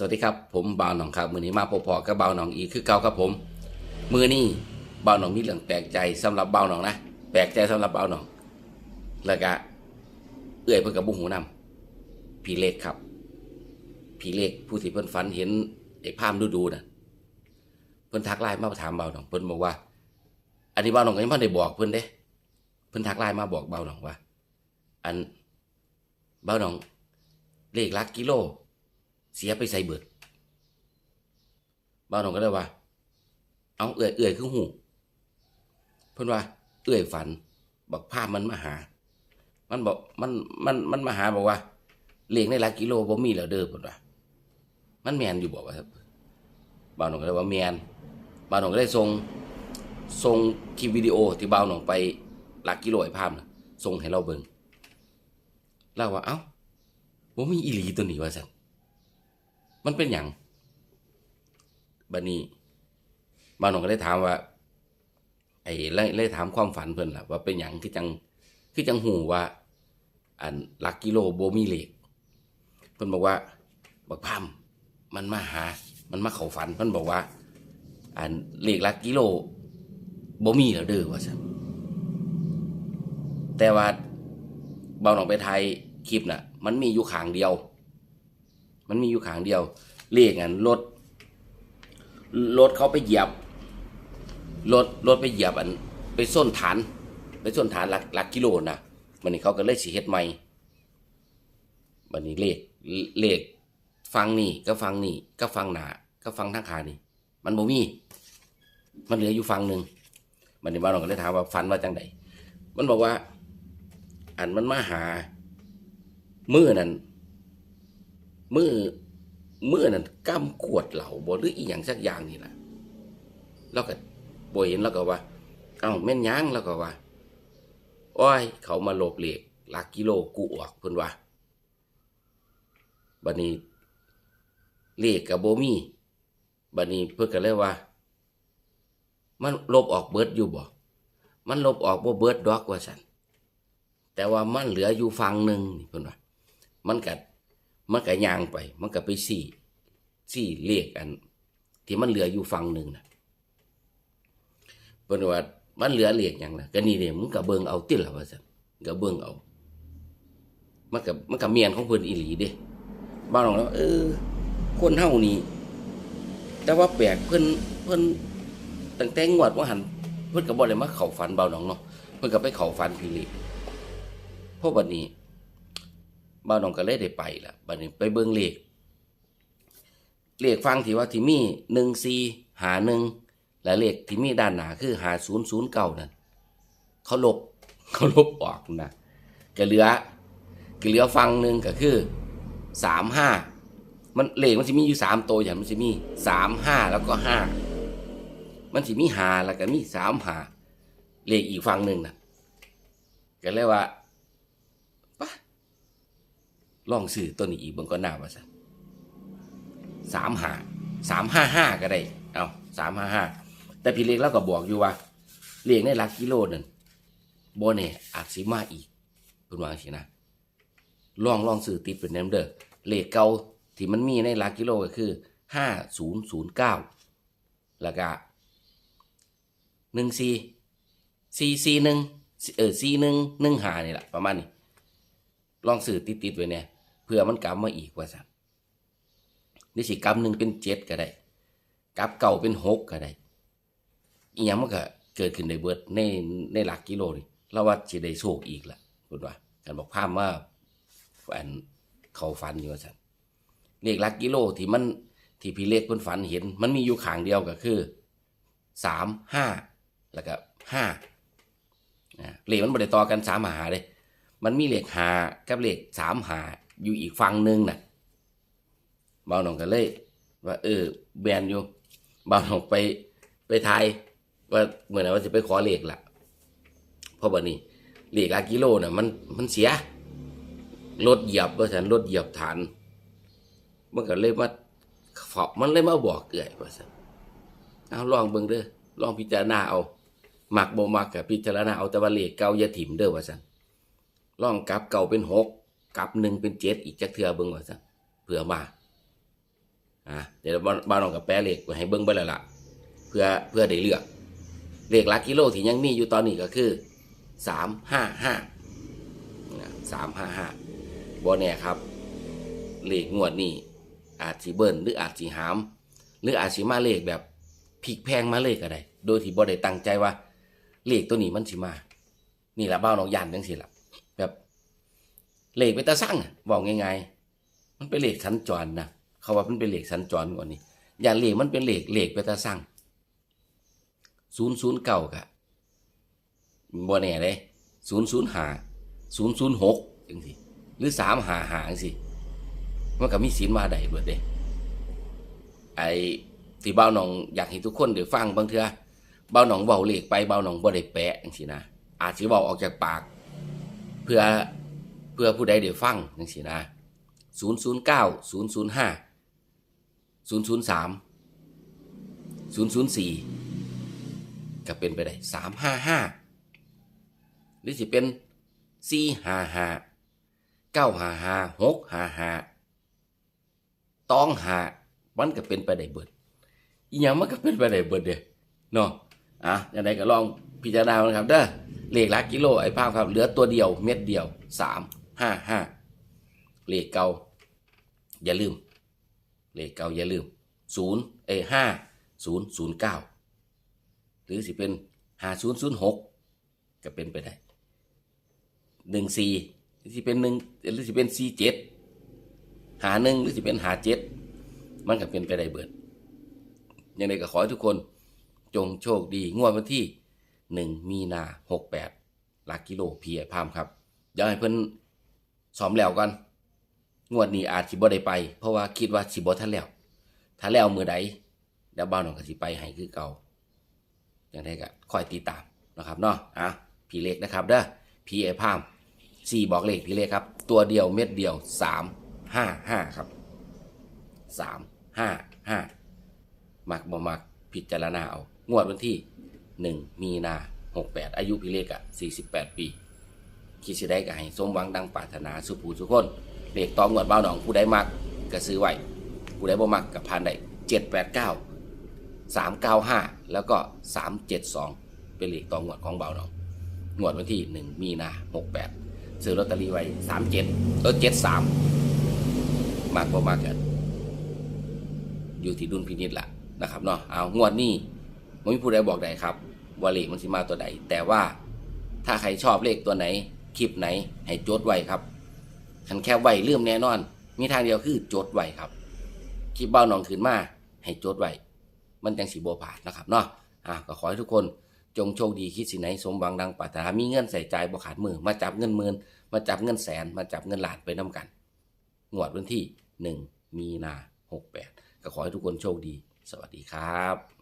สวัสดีครับผมบ่าวหนองครับมือนี้มาพบพอกับบ่าวหนองอีกคือเก่าครับผมมือนี้บ่าวหนองมีเรื่องแปลกใจสำหรับบ่าวหนองนะแปลกใจสำหรับบ่าวหนอง แล้วก็เอื้อยเพิ่นกับบุ้งหูนำผีเล็กครับผีเล็กผู้ที่เพิ่นฝันเห็นไอ้ภาพดูๆน่ะเพิ่นทักไลน์มาถามบ่าวหนองเพิ่นบอกว่า อันนี้บ่าวหนองก็ยังไม่ได้บอกเพิ่นเด้เพิ่นทักไลน์มาบอกบ่าวหนองว่า อันบ่าวหนองเลขลักกิโล เสียไปใส่เบิดบ้านน้องก็เลยว่า เอาเอื่อยเอื่อยคือหูเพิ่นว่า เอื่อยฝัน บอกภาพมันมาหา มันบอกมันมันมันมาหาบอกว่าเลขในหลักกิโลบ่มีแล้วเด้อเพิ่นว่า มันแมนอยู่บอกว่าครับบ้านน้องก็เลยว่าแมนบ้านน้องก็เลยส่งส่งคลิปวิดีโอที่บ้านน้องไปหลักกิโลไอ้ภาพนะส่งให้เราเบิ่งเล่าว่าเอ้าบ่มีอีหลีตัวนี้ว่าซั่น มันเป็นอย่างบัดนี้บ้านหนองก็ได้ถามว่า ไอ้ไล่ไล่ถามความฝันเพิ่นล่ะ ว่าเป็นอย่างคือจังคือจังหูว่า อันลักกิโลโบมีเหล็กเพิ่นบอกว่า บักพามมันมาหา มันมาเข้าฝัน เพิ่นบอกว่า อันเหล็กลักกิโลโบมีแล้วเด้อว่าซั่นแต่ว่าเบาหนองไปไทยคลิปน่ะ มันมีอยู่ขางเดียว มันมีอยู่ขางเดียวเรียกงั้นรถรถเขาไปเหยียบรถรถไปเหยียบอัน ไปส้นฐาน ไปส้นฐานหลักหลักกิโลนะมันนี่เขาก็เลยสิเฮ็ดใหม่บันนี้เลขเลขฟังนี่ก็ฟังนี่ก็ฟังหนาก็ฟังทั้งขานี่ มันบ่มี มันเหลืออยู่ฟังหนึ่งมันนี่บ้านเราก็เลยถามว่าฟันว่าจังไดมันบอกว่า อันมันมาหามือนั้น มือมือนั่นกำขวดเหล่าบ่หรืออีหยังสักอย่างนี่นะแล้วก็บ่เห็นแล้วก็ว่า เอ้าแม่นยังแล้วก็ว่าโอ้ยเขามาโลบเหล็กลักกิโลกูออกเพิ่นว่าบัดนี้เลขกับโบมีบัดนี้เพิ่นก็เลยว่า มันลบออกเบิดอยู่บ่ มันลบออกบ่เบิดดอกว่าซั่นแต่ว่ามันเหลืออยู่ฝั่งหนึ่งเพิ่นว่า มันก็ มันก็ย่างไป มันก็ไปสี่สี่เลขอัน ที่มันเหลืออยู่ฝั่งหนึ่งนะเพิ่นว่ามันเหลือเลขอย่างนะก็นี่เด้มึงก็เบิ่งเอาติละว่าซั่นก็เบิ่งเอา มันก็มันก็เมียนของเพิ่นอีหลีเด้บ้านของเราเออ คนเฮานี่แต่ว่าแปลกเพิ่อนเพิ่อนตั้งแต่งวดว่าหันเพิ่อนก็บ่ได้มาเข้าฝันเบาหนองเนาะเพิ่อนก็ไปเข้าฝันพี่เลขเพราะบัดนี้ บ้านน้องก็เลยได้ไปละบัดนี้ไปเบิ่งเลขเลขฟังที่ว่าที่มีหนึ่งสี่หาหนึ่งและเลขที่มีด้านหนาคือหาศูนย์ศูนย์เก้านั่นเขาลบเขาลบออกนะก็เหลือก็เหลือฟังหนึ่งก็คือสามห้ามันเลขมันจะมีอยู่สามตัวอย่างมันจะมีสามห้าแล้วก็ห้ามันจะมีหาแล้วก็มีสามหาเลขอีกฟังหนึ่งนะก็เลยกว่า ลองซื้อตัวนี้อีกเบางก็น่าว่าสัสามห้าสามห้าห้าก็ได้ เอาสามห้าห้าแต่พี่เล็กเราก็บอกอยู่ว่าเลียงในหลักกิโลนั่นโบเน่อาจสิมาอีกเพิ่นวางสินะลองลองซื้อติดเป็นแนมเด้อเลขเก่าที่มันมีในหลักกิโลก็คือห้าศูนย์ศูนย์เก้าแล้วก็หนึ่งสี่สี่สี่หนึ่งเออสี่หนึ่งหนึ่งหานี่แหละประมาณนี้ลองสื่อติดๆไว้เนี่ย เพื่อมันกลับมาอีกว่าสั่นนี่สิกลับหนึ่งเป็นเจ็ดก็ได้กลับเก่าเป็นหกก็ได้อีหยังมันก็เกิดขึ้นในเบิดในในหลักกิโลนี่เราว่าสิได้โชคอีกละคุณว่ากันบอกภาพว่าฝันเขาฝันอยู่ว่าสั่นเลขหลักกิโลที่มันที่พี่เล็กเพิ่นฝันเห็น มันมีอยู่ขางเดียวก็คือสามห้าแล้วก็ห้านะเลขมันบ่ได้ต่อกันสามหาเลยมันมีเลขหากับเลขสามหา อยู่อีกฝั่งหนึ่งน่ะบ่าวหนองกันเลย ว่า เออแบนอยู่บ่าวหนองไปไปทายว่าเหมือนว่าจะไปขอเลขละเพราะบัดนี้เลขอากิโลน่ะมันมันเสียรถเหยียบว่าฉันรถเหยียบฐานมันก็เลยมาฝอบมันเลยมาบอกเอื่อยว่าฉันเอาลองเบิ่งเด้อลองพิจารณาเอาหมักบ่มักกับพิจารณาเอาแต่ว่าเลขเก่าอย่าถิ่มเด้อว่าฉันลองกลับเก่าเป็นหก กับหนึ่งเป็นเจ็ดอีกจักเทือเบิ่งว่าซะเผื่อมาอะเดี๋ยวบ้านบ้าน้องกับแปะเลขไว้ให้เบิ้งเบิ่แล้วล่ะเพื่อเพื่อได้เลือก เลขลักกิโลที่ยังมีอยู่ตอนนี้ก็คือสามห้าห้าสามห้าห้าบอเนี่ยครับ เลขงวดนี้อาจสิเบิ้ลหรืออาจสิหาม หรืออาจสิมาเลขแบบพลิกแพงมาเลยก็ได้โดยที่บ่ได้ตั้งใจว่า เลขตัวนี้มันสิมา นี่ละเบ้าน้องยันจังสิละ แบบเลขไปตาสั่งอะบอกง่ายๆมันเป็นเหลขสัญจรนะเขาว่ามันเป็นเหลขสัญจรกว่านี้อย่างเหลขมันเป็นเหลขเหลขไปตาสั่งศูนย์ศูนย์เก่ากะบ่แน่เลยศูนย์ศูนย์หาศูนย์ศูนย์หกจังสิหรือสามหาหาจังสิมันก็มีศีลมาได้เบิดเด้ไอ้ที่เบ้าหนองอยากให้ทุกคนได้ฟังบางเทือเบ้าหนองเบาเหลขไปเบ้าหนองบ่ได้แปะจังซี่นะอาจสิเว้าออกจากปาก เพื่อ พื่อผู้ใดได้ฟังจังซี่นะ009 005 003 004 ก็เป็นไปได้ 355 หรือสิเป็น 455 955 655 ต้องหามันก็เป็นไปได้เบิดอีหยังมันก็เป็นไปได้เบิดเด้เนาะอะยังไงก็ลองพิจารณานะครับเด้อเลขลักกิโลไอ้ภาพครับ เหลือตัวเดียวเม็ดเดียวสาม ห้าห้าเลขเก่าอย่าลืม เลขเก่าอย่าลืมศูนย์เอห้าศูนย์ศูนย์เก้าหรือสิเป็นห้าศูนย์ศูนย์หกก็เป็นไปได้หนึ่งสี่หรือสิเป็นหนึ่งหรือสิเป็นสี่เจ็ดหาหนึ่งหรือสิเป็นหาเจ็ดมันก็เป็นไปได้เบิดยังไงก็ขอให้ทุกคนจงโชคดี งวดวันที่หนึ่งมีนาหกแปดลักกิโลเพีไอพามครับเดี๋ยวให้เพิ่น ซ้อมแล้วกันงวดนี้อาจสิบ่ได้ไป เพราะว่าคิดว่าสิบ่ทันแล้วถ้าแล้วมือใดเดี๋ยวบ้านน้องกสิไปให้คือเก่าอย่างไรก็คอยติดตามนะครับเนาะอะพี่เล็กนะครับเด้อพีไอ้พามสี่บอกเลขพี่เล็กครับ ตัวเดียวเม็ดเดียวสามห้าห้าครับสามห้าห้ามักบ่มักพิจารณาเอางวดวันที่หนึ่งมีนาหกแปดอายุพี่เลขอะสี่สิบแปดปี คิดสิได้ก็ให้สมหวังดังปรารถนาสุภูสุคนเลขตองงวดเบ้าหนองผู้ใดมักก็ซื้อไว้ผู้ใดบ่มักกับพันได้เจ็ดแปดเก้าสามเก้าห้าแล้วก็สามเจ็ดสองเป็นเลขตองงวดของเบ้าหนองงวดวันที่หนึ่งมีนาหกแปดซื้อลอตเตอรี่ไว้สามเจ็ดเออเจ็ดสามมากบ่มากกันอยู่ที่ดุลพินิจละนะครับเนาะเอางวดนี้ไม่มีผู้ใดบอกได้ครับว่าเลขมันสิมาตัวใดแต่ว่าถ้าใครชอบเลขตัวไหน คลิปไหน ให้จดไว้ครับคันแค่ไว้ลืมแน่นอน มีทางเดียวคือจดไว้ครับคลิปเบ้าหนองขืนมาให้จดไว้มันจังสีโบผ่านนะครับเนาะอะก็ขอให้ทุกคนจงโชคดีคิดสิไหนสมหวังดังปรารถนามีเงินใส่ใจบ่ขาดมือ มาจับเงินหมื่นมาจับเงินแสน มาจับเงินล้านไปน้ากันงวดวันที่หนึ่งมีนาหกแปดก็ขอให้ทุกคนโชคดี สวัสดีครับ